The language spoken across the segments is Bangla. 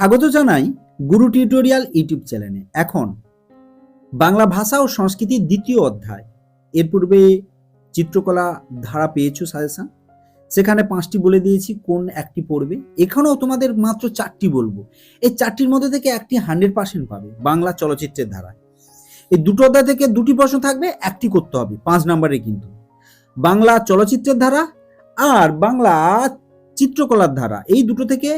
স্বাগত জানাই গুরু টিউটোরিয়াল ইউটিউব চ্যানেলে। এখন, বাংলা ভাষা ও সংস্কৃতির দ্বিতীয় অধ্যায়। এর পূর্বে চিত্রকলা ধারা পেয়েছ সাজেশন। সেখানে পাঁচটি বলে দিয়েছি, কোন একটি পড়বে। এখানেও তোমাদের মাত্র চারটি বলব। এই চারটির মধ্যে থেকে একটি হান্ড্রেড পার্সেন্ট পাবে, বাংলা চলচ্চিত্রের ধারায়। এই দুটো অধ্যায় থেকে দুটি প্রশ্ন থাকবে, একটি করতে হবে, পাঁচ নম্বরে কিন্তু। বাংলা চলচ্চিত্রের ধারা আর বাংলা চিত্রকলার ধারা, এই দুটো থেকে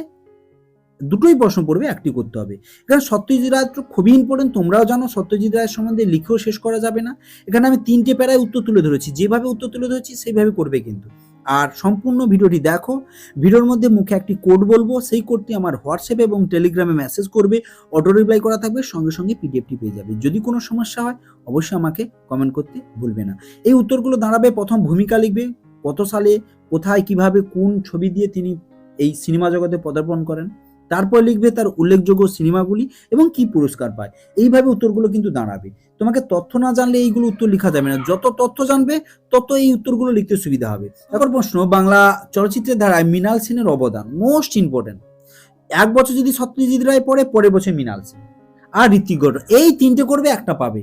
দুটোই প্রশ্ন পড়বে, একটি করতে হবে। এখানে সত্যজিৎ রায় খুবই ইম্পর্টেন্ট তোমরাও জানো সত্যজিৎ রায়ের সম্বন্ধে লিখেও শেষ করা যাবে না। এখানে আমি তিনটে প্যারায় উত্তর তুলে ধরেছি, যেভাবে উত্তর তুলে ধরেছি সেইভাবে করবে কিন্তু। আর সম্পূর্ণ ভিডিওটি দেখো, ভিডিওর মধ্যে মুখে একটি কোড বলব, সেই কোডটি আমার হোয়াটসঅ্যাপে এবং টেলিগ্রামে মেসেজ করবে অটো রিপ্লাই করা থাকবে, সঙ্গে সঙ্গে পিডিএফটি পেয়ে যাবে। যদি কোনো সমস্যা হয়, অবশ্যই আমাকে কমেন্ট করতে ভুলবে না। এই উত্তরগুলো দাঁড়াবে, প্রথম ভূমিকা লিখবে, কত সালে, কোথায়, কীভাবে, কোন ছবি দিয়ে তিনি এই সিনেমা জগতে পদার্পণ করেন। তারপর লিখবে তার উল্লেখযোগ্য সিনেমাগুলি এবং কি পুরস্কার পায়। এইভাবে উত্তরগুলো কিন্তু দাঁড়াবে। তোমাকে তথ্য না জানলে এইগুলো উত্তর লেখা যাবে না। যত তথ্য জানবে, তত এই উত্তরগুলো লিখতে সুবিধা হবে। তারপর প্রশ্ন, বাংলা চলচ্চিত্রের ধারায় মৃণাল সেনের অবদান মোস্ট ইম্পর্টেন্ট। এক বছর যদি সত্যজিৎ রায় পড়ে, পরের বছর মৃণাল সেন। আর ঋত্বিক ঘটক এই তিনটে করবে, একটা পাবে।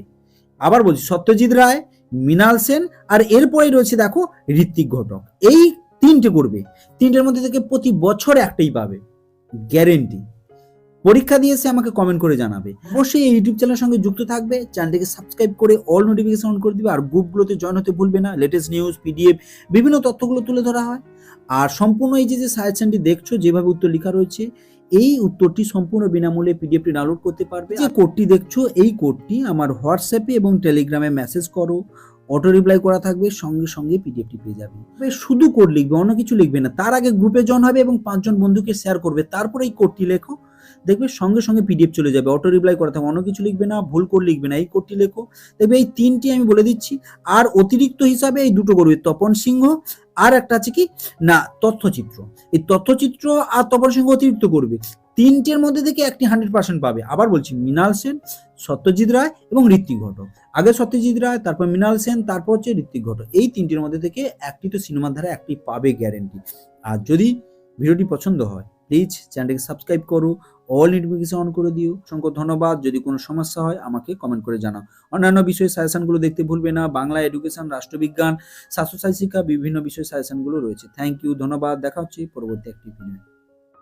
আবার বলছি, সত্যজিৎ রায়, মৃণাল সেন আর এরপরেই রয়েছে দেখো ঋত্বিক ঘটক এই তিনটে করবে। তিনটের মধ্যে থেকে প্রতি বছর একটাই পাবে। গ্যারেন্টি পরীক্ষা দিয়ে এসে আমাকে কমেন্ট করে জানাবে। অবশ্যই এই ইউটিউব চ্যানেলের সঙ্গে যুক্ত থাকবে। চ্যানেলটিকে সাবস্ক্রাইব করে অল নোটিফিকেশন অন করে দিবে। আর গ্রুপগুলোতে জয়েন হতে ভুলবে না। লেটেস্ট নিউজ পিডিএফ বিভিন্ন তথ্যগুলো তুলে ধরা হয়। আর সম্পূর্ণ এই যে যে সাজেশনটি দেখছ, যেভাবে উত্তর লেখা রয়েছে, এই উত্তরটি সম্পূর্ণ বিনামূল্যে পিডিএফটি ডাউনলোড করতে পারবে। যে কোডটি দেখছ, এই কোডটি আমার হোয়াটসঅ্যাপে এবং টেলিগ্রামে মেসেজ করো। অটো রিপ্লাই করা থাকবে, সঙ্গে সঙ্গে পিডিএফটি পেয়ে যাবে। শুধু কোড লিখবে, অন্য কিছু লিখবে না, তার আগে গ্রুপে জয়েন হবে এবং পাঁচজন বন্ধুকে শেয়ার করবে, তারপরে এই কোডটি লেখো। দেখবে সঙ্গে সঙ্গে পিডিএফ চলে যাবে অটো রিপ্লাই করা থাকবে, অন্য কিছু লিখবে না, ভুল কোড লিখবে না, এই কোডটি লেখো। দেখবে এই তিনটি আমি বলে দিচ্ছি, আর অতিরিক্ত হিসাবে এই দুটো করবে, তপন সিংহ আর একটা আছে কি? না, তথ্যচিত্র। এই তথ্যচিত্র আর তপন সিংহ অতিরিক্ত করবে। তিনটের মধ্যে থেকে একটি হান্ড্রেড পার্সেন্ট পাবে। আবার বলছি, মৃণাল সেন, সত্যজিৎ রায় এবং ঋত্বিক ঘটক। আগে সত্যজিৎ রায়, তারপর মৃণাল সেন, তারপর হচ্ছে ঋত্বিক ঘটক। এই তিনটির মধ্যে থেকে একটি তো সিনেমার ধারা একটি পাবে গ্যারেন্টি আর যদি ভিডিওটি পছন্দ হয় প্লিজ চ্যানেলটিকে সাবস্ক্রাইব করো অল নোটিফিকেশন অন করে দিও। অসংখ্য ধন্যবাদ। যদি কোনো সমস্যা হয়, আমাকে কমেন্ট করে জানাও। অন্যান্য বিষয়ে সাজেশনগুলো দেখতে ভুলবে না। বাংলা এডুকেশন রাষ্ট্রবিজ্ঞান স্বাস্থ্যসাথী শিক্ষা, বিভিন্ন বিষয়ে সাজেশনগুলো রয়েছে। থ্যাংক ইউ ধন্যবাদ। দেখা হচ্ছে পরবর্তী একটি ভিডিও